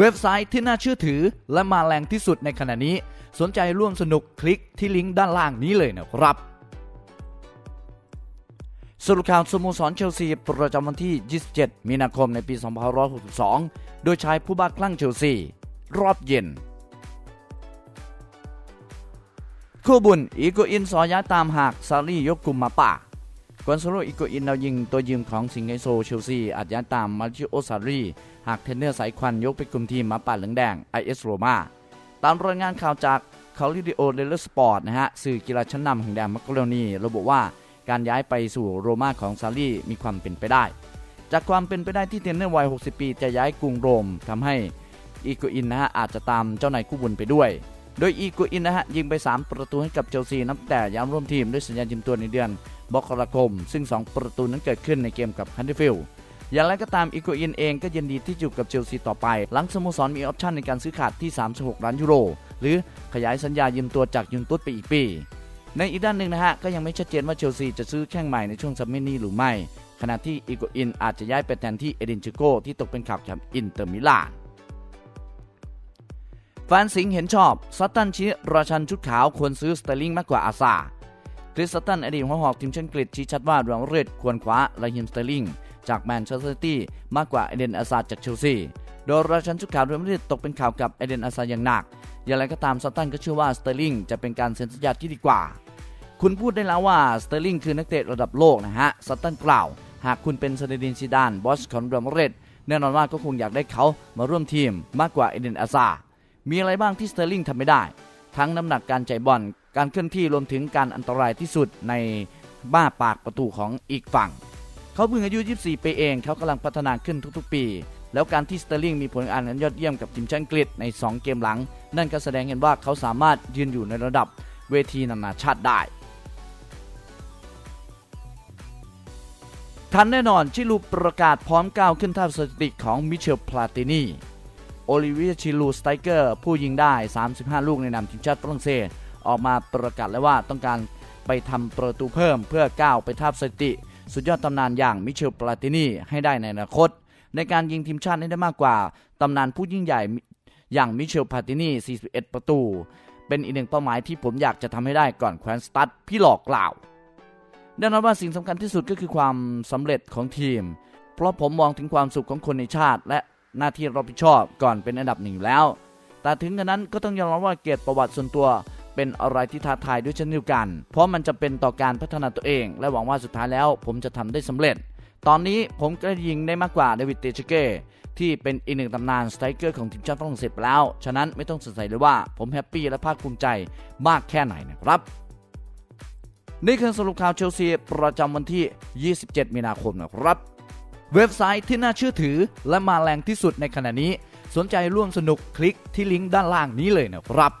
เว็บไซต์ที่น่าเชื่อถือและมาแรงที่สุดในขณะนี้ สนใจร่วมสนุกคลิกที่ลิงก์ด้านล่างนี้เลยนะครับ สรุปข่าวสโมสรเชลซีประจำวันที่ 27 มีนาคมในปี 2562 โดยชายผู้บ้าคลั่งเชลซี รอบเย็นคู่บุญอีโกอินสอย้ายตามหากซารียกกลุ่มมาป่า กวนโซโลอีโกอินดาวยิงตัวยืมของสิงไกโซเชลซีอาจย้ายตามมาริโอซารีหากเทนเนอร์สายควันยกไปกลุ่มทีมมาป่าเหลืองแดงไอเอสโรมาตามรายงานข่าวจากคาลิดิโอเดลสปอร์ตนะฮะสื่อกีฬาชั้นนำแห่งแดนมักกโรนีระบุว่าการย้ายไปสู่โรมาของซารีมีความเป็นไปได้ จากความเป็นไปได้ที่เทนเนอร์วัย 60 ปีจะย้ายกรุงโรมทำให้อีโกอินนะฮะอาจจะตามเจ้านายคู่บุญไปด้วย โดยอีโกอินนะฮะยิงไป 3 ประตูให้กับเชลซีนับแต่ย้ำร่วมทีมด้วยสัญญายืมตัวในเดือน มกราคม ซึ่ง 2 ประตูนั้นเกิดขึ้นในเกมกับฮันเดฟิลอย่างไรก็ตามอีโกอินเองก็ยินดีที่จะอยู่กับเชลซีต่อไป หลังสโมสรมีออปชั่นในการซื้อขาดที่ 36 ล้านยูโร หรือขยายสัญญายืมตัวจากยุนตุสไปอีกปี ในอีกด้านหนึ่งนะฮะ ก็ยังไม่ชัดเจนว่าเชลซีจะซื้อแข้งใหม่ในช่วงซัมเมอร์นี้หรือไม่ ขณะที่อีโกอินอาจจะย้ายไปแทนที่เอดินชิโกที่ตกเป็นข่าวกับอินเตอร์มิลานแฟนสิงห์เห็นชอบซัตตันชี้ราชันชุดขาวควรซื้อสเตอร์ลิงมากกว่าอาซา คริสตันอดีตหัวหอกทีมชาติอังกฤษชี้ชัดว่าดวงเรดควรคว้าลาฮิมสเตอร์ลิงจากแมนเชสเตอร์ซิตี้มากกว่าเอเดนอาซาจากเชลซีโดยราชันชุดขาวเรอัลมาดริดตกเป็นข่าวกับเอเดนอาซาอย่างหนัก อย่างไรก็ตามซัตตันก็เชื่อว่าสเตอร์ลิงจะเป็นการเซ็นสัญญาที่ดีกว่า คุณพูดได้แล้วว่าสเตอร์ลิงคือนักเตะระดับโลกนะฮะซัตตันกล่าว หากคุณเป็นซาเดดินซิดานบอสของเรอัลมาดริดแน่นอนว่าก็คงอยากได้เขามาร่วมทีมมากกว่าเอเดนอาซามีอะไรบ้างที่สเตอร์ลิงทำไม่ได้ ทั้งน้ำหนักการใจบอล การเคลื่อนที่รวมถึงการอันตรายที่สุดในบ้าปากประตูของอีกฝั่ง เขาเพิ่งอายุ 24 ปีเองเขากำลังพัฒนาขึ้นทุกๆ ปี แล้วการที่สเตอร์ลิงมีผลงานอันยอดเยี่ยมกับทีมชาติอังกฤษใน 2 เกมหลัง นั่นก็แสดงเห็นว่าเขาสามารถยืนอยู่ในระดับเวทีนานาชาติได้ทันแน่นอนชิลูประกาศพร้อมก้าวขึ้นท่าสถิติของมิเชลพลาตินีโอลิเวียชิลูสไตเกอร์ผู้ยิงได้ 35 ลูกในนามทีมชาติฝรั่งเศส ออกมาประกาศแล้วว่าต้องการไปทำประตูเพิ่มเพื่อก้าวไปทับสถิติ สุดยอดตำนานอย่างมิเชลปลาตินีให้ได้ในอนาคต ในการยิงทีมชาติให้ได้มากกว่าตำนานผู้ยิ่งใหญ่อย่างมิเชลปลาตินี 41 ประตู เป็นอีกหนึ่งเป้าหมายที่ผมอยากจะทำให้ได้ก่อนแควนสตัดพี่หลอกกล่าวแน่นอนว่าสิ่งสำคัญที่สุดก็คือความสำเร็จของทีม เพราะผมมองถึงความสุขของคนในชาติ และหน้าที่รับผิดชอบก่อนเป็นอันดับหนึ่งอยู่แล้ว แต่ถึงกระนั้นก็ต้องยอมรับว่าเกียรติประวัติส่วนตัว เป็นอะไรที่ท้าทายด้วยเช่นเดียวกัน เพราะมันจะเป็นต่อการพัฒนาตัวเอง และหวังว่าสุดท้ายแล้วผมจะทำได้สำเร็จ ตอนนี้ผมก็ยิงได้มากกว่าเดวิดเตชเก้ที่เป็นอีกหนึ่งตำนานสไตรเกอร์ของทีมชาติฝรั่งเศสไปแล้ว ฉะนั้นไม่ต้องสงสัยเลยว่าผมแฮปปี้และภาคภูมิใจมากแค่ไหนนะครับนี่คือสรุปข่าวเชลซีประจำวันที่ 27 มีนาคมนะครับ เว็บไซต์ที่น่าเชื่อถือและมาแรงที่สุดในขณะนี้ สนใจร่วมสนุกคลิกที่ลิงก์ด้านล่างนี้เลยนะครับ